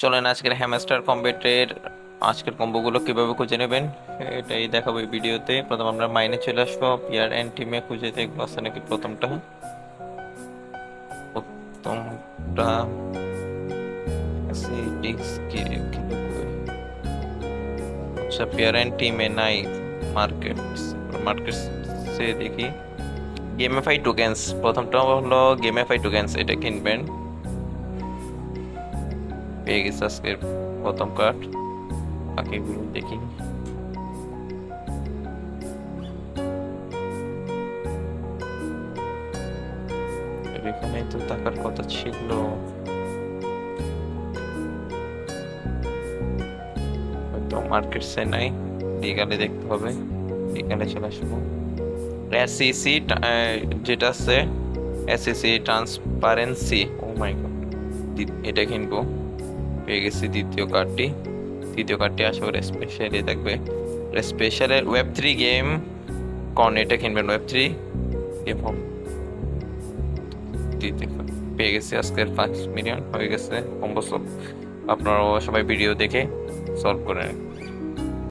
চলেন আজকের হ্যামস্টার কম্বেটের আজকের কম্বোগুলো কীভাবে খুঁজে নেবেন, এটাই দেখাবো এই ভিডিওতে। প্রথম আমরা মাইনে চলে আসব পিয়ার অ্যান্ড টিমে খুঁজে দেখব আছে নাকি প্রথমটা। প্রথমটা আচ্ছা পিয়ার অ্যান্ড টিমে নাই মার্কেট মার্কেট সে দেখি। গেমিফাই টোকেন্স প্রথমটা হলো গেমিফাই টোকেন্স এটা কিনবেন। পেয়ে গেছে আজকের প্রথম কার্ড বাকিগুলো দেখি। এখানে তো থাকার কথা ছিল। হয়তো মার্কেটসে নাই লিগালে দেখতে হবে। লিগালে চলে আসব। এসিসি যেটা আছে ACC transparency O my god এটা কিনবো। পেয়ে গেছি দ্বিতীয় কার্ডটি তৃতীয় কার্ডটি আশা করি স্পেশালি থাকবে। স্পেশালের ওয়েব থ্রি গেম কন এটা কিনবেন ওয়েব থ্রি এবং তৃতীয় পেয়ে গেছি আজকের পাঁচ মিলিয়ন হয়ে গেছে। কম বছর আপনারাও সবাই ভিডিও দেখে সলভ করে নিন।